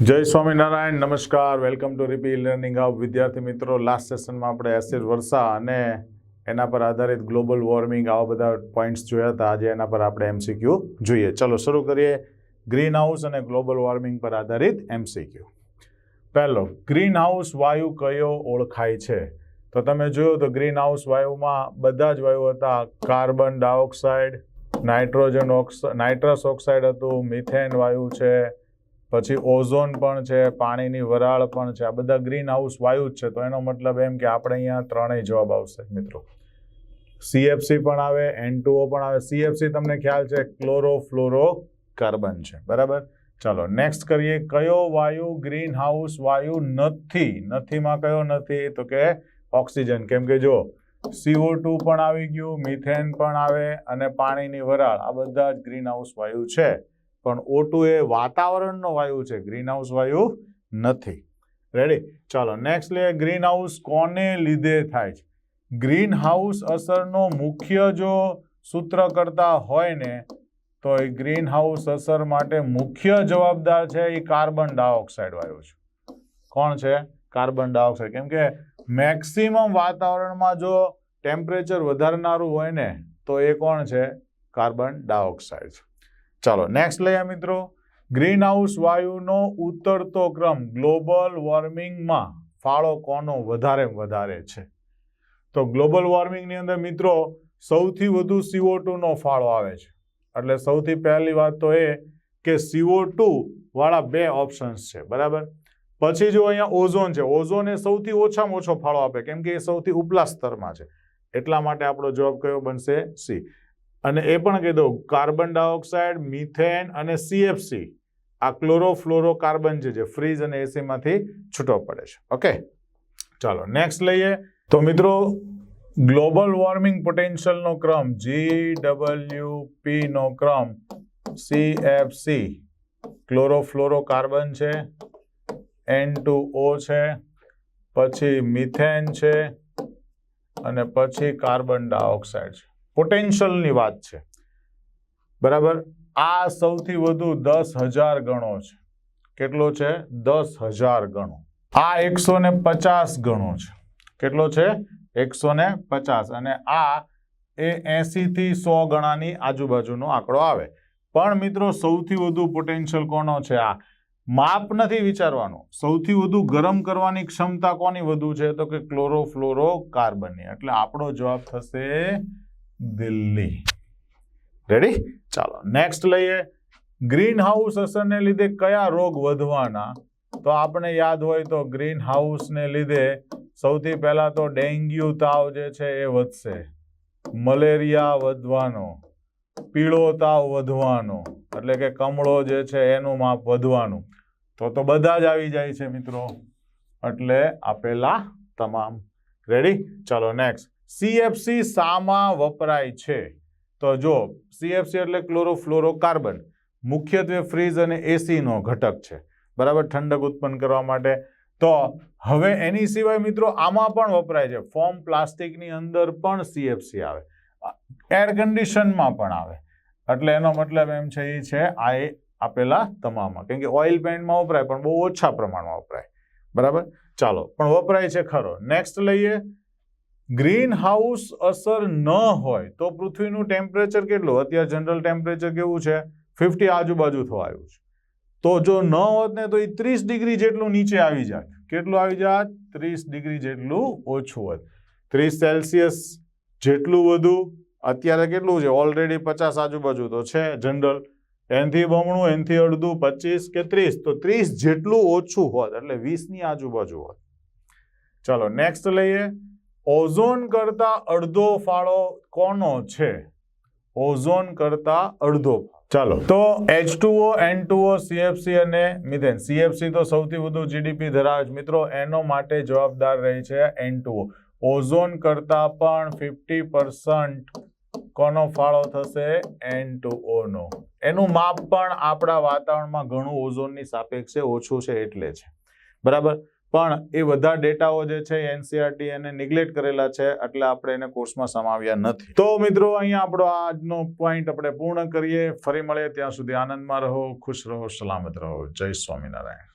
જય સ્વામિનારાયણ, નમસ્કાર. Welcome to રીપી લર્નિંગ હબ વિદ્યાર્થી મિત્રો લાસ્ટ સેશનમાં આપણે એસિડ વર્ષા અને એના પર આધારિત ગ્લોબલ વોર્મિંગ આવા બધા પોઈન્ટ્સ જોયા હતા. આજે એના પર આપણે એમસીક્યુ જોઈએ. ચલો, શરૂ કરીએ. ગ્રીન હાઉસ અને ગ્લોબલ વોર્મિંગ પર આધારિત એમસીક્યુ પહેલો ગ્રીન હાઉસ વાયુ કયો ઓળખાય છે? તો તમે જોયું તો ગ્રીન હાઉસ વાયુમાં બધા જ વાયુ હતા. Carbon dioxide nitrogen ox nitrous oxide હતું મિથેન વાયુ છે પછી ઓઝોન પણ છે, પાણીની વરાળ પણ છે, આ બધા ગ્રીન હાઉસ વાયુ જ છે. તો એનો મતલબ એમ કે આપણે અહીંયા ત્રણેય જવાબ આવશે, મિત્રો. સીએફસી પણ આવે એન પણ આવે. સીએફસી તમને ખ્યાલ છે ક્લોરો ફ્લોરો કાર્બન છે. બરાબર? ચાલો નેક્સ્ટ કરીએ. કયો વાયુ ગ્રીન હાઉસ વાયુ નથી? નથીમાં કયો નથી? તો કે ઓક્સિજન. કેમ કે જો સીઓ ટુ પણ આવી ગયું મિથેન પણ આવે અને પાણીની વરાળ. આ બધા જ ગ્રીન હાઉસ વાયુ છે. પણ ઓટુ એ વાતાવરણનો વાયુ છે ગ્રીન હાઉસ વાયુ નથી. રેડી ચાલો નેક્સ્ટ લે ગ્રીન હાઉસ કોને લીધે થાય છે? ગ્રીન હાઉસ અસરનો મુખ્ય જો સૂત્ર કરતા હોય ને, તો એ ગ્રીન હાઉસ અસર માટે મુખ્ય જવાબદાર છે એ કાર્બન ડાયોક્સાઇડ વાયુ છે. કોણ છે? કાર્બન ડાયોક્સાઇડ કેમ કે મેક્સિમમ વાતાવરણમાં જો ટેમ્પરેચર વધારનારું હોય ને, તો એ કોણ છે? કાર્બન ડાયોક્સાઇડ છે. ચાલો નેક્સ્ટ લઈએ મિત્રો. ગ્રીન હાઉસ વાયુનો ઉતરતો ક્રમ ગ્લોબલ વોર્મિંગમાં ફાળો કોનો વધારે વધારે છે? તો ગ્લોબલ વોર્મિંગની અંદર મિત્રો, સૌથી વધુ સીઓ ટુનો ફાળો આવે છે. એટલે સૌથી પહેલી વાત તો એ કે સીઓ વાળા બે ઓપ્શન્સ છે, બરાબર? પછી જો અહીંયા ઓઝોન છે ઓઝોન એ સૌથી ઓછામાં ઓછો ફાળો આપે, કેમ કે એ સૌથી ઉપલા સ્તરમાં છે. એટલા માટે આપણો જવાબ કયો બનશે? સી અને એ પણ દઉં, કાર્બન ડાયોક્સાઇડ, મિથેન અને સીએફસી આ ક્લોરોફ્લોરો કાર્બન છે જે ફ્રીજ અને એસીમાંથી છૂટો પડે છે. ઓકે? ચાલો, નેક્સ્ટ લઈએ. તો મિત્રો, ગ્લોબલ વોર્મિંગ પોટેન્શિયલનો ક્રમ જી ડબલ્યુ પી ક્રમ C F C chlorofluoro carbon છે એન ટુ ઓ છે, પછી મિથેન છે, અને પછી કાર્બન ડાયોક્સાઇડ છે. પોટેન્શિયલની વાત છે. બરાબર? આ સૌથી વધુ દસ હજાર ગણો છે. કેટલો છે? દસ હજાર ગણો. આ એકસો ને પચાસ ગણો છે. કેટલો છે? એકસો ને પચાસ. અને આ એ એંસીથી સો ગણાની આજુબાજુનો આંકડો આવે. પણ મિત્રો, સૌથી વધુ પોટેન્શિયલ કોનો છે આ? માપ નથી વિચારવાનું. સૌથી વધુ ગરમ કરવાની ક્ષમતા કોની વધુ છે? તો કે ક્લોરોફ્લોરો કાર્બનની એટલે આપણો જવાબ થશે દિલ્હી. રેડી ચાલો નેક્સ્ટ લઈએ. ગ્રીન હાઉસ અસરને લીધે કયા રોગ વધવાના? તો આપણે યાદ હોય તો ગ્રીન હાઉસને લીધે સૌથી પહેલા તો ડેન્ગ્યુ તાવ જે છે એ વધશે. મલેરિયા વધવાનો. પીળો તાવ વધવાનો. એટલે કે કમળો જે છે એનું માપ વધવાનું. તો તો બધા જ આવી જાય છે મિત્રો. એટલે આપેલા તમામ. રેડી ચાલો નેક્સ્ટ સીએફસી શામાં વપરાય છે. તો જો સીએફસી એટલે ક્લોરોફ્લોરોકાર્બન મુખ્યત્વે ફ્રીજ અને એસીનો ઘટક છે. બરાબર? ઠંડક ઉત્પન્ન કરવા માટે. તો હવે એની સિવાય મિત્રો આમાં પણ વપરાય છે. ફોર્મ પ્લાસ્ટિકની અંદર પણ સીએફસી આવે. એર કન્ડિશનમાં પણ આવે. એટલે એનો મતલબ એમ છે એ છે, આ એ આપેલા તમામમાં. કેમ કે ઓઇલ પેન્ટમાં વપરાય, પણ બહુ ઓછા પ્રમાણમાં વપરાય. બરાબર? ચાલો, પણ વપરાય છે ખરો. નેક્સ્ટ લઈએ. ગ્રીન હાઉસ અસર ન હોય તો પૃથ્વીનું ટેમ્પરેચર કેટલું? અત્યારે જનરલ ટેમ્પરેચર કેવું છે? ફિફ્ટી આજુબાજુ થવા આવ્યું છે. તો જો ન હોત ને તો એ ત્રીસ ડિગ્રી જેટલું નીચે આવી જાય કેટલું આવી જાય ત્રીસ ડિગ્રી જેટલું ઓછું હોત. ત્રીસ સેલ્સિયસ જેટલું વધુ. અત્યારે કેટલું છે? ઓલરેડી પચાસ આજુબાજુ તો છે જનરલ. એનથી બમણું, એનથી અડધું, પચીસ કે ત્રીસ? તો ત્રીસ જેટલું ઓછું હોત, એટલે વીસની આજુબાજુ હોત. ચાલો નેક્સ્ટ લઈએ. ઓઝોન કરતા અડધો ફાળો કોનો છે? ઓઝોન કરતા અડધો ચાલો. તો H two O N two O CFC અને મિથેન. સીએફસી તો સૌથી વધુ જીડીપી ધરાવે છે. મિત્રો, એનો માટે જવાબદાર રહે છે એન ટુઓ ઓઝોન કરતા પણ ફિફ્ટી પર્સન્ટ કોનો ફાળો થશે એન ટુ નો? એનું માપ પણ આપણા વાતાવરણમાં ઘણું ઓઝોનની સાપેક્ષે ઓછું છે એટલે છે બરાબર? પણ એ બધા ડેટાઓ જે છે એનસીઆરટી એને નિગ્લેક્ટ કરેલા છે, એટલે આપણે એને કોર્સમાં સમાવ્યા નથી. તો મિત્રો, અહીંયા આપણો આજનો પોઈન્ટ આપણે પૂર્ણ કરીએ. ફરી મળીએ ત્યાં સુધી આનંદમાં રહો, ખુશ રહો, સલામત રહો. જય સ્વામિનારાયણ.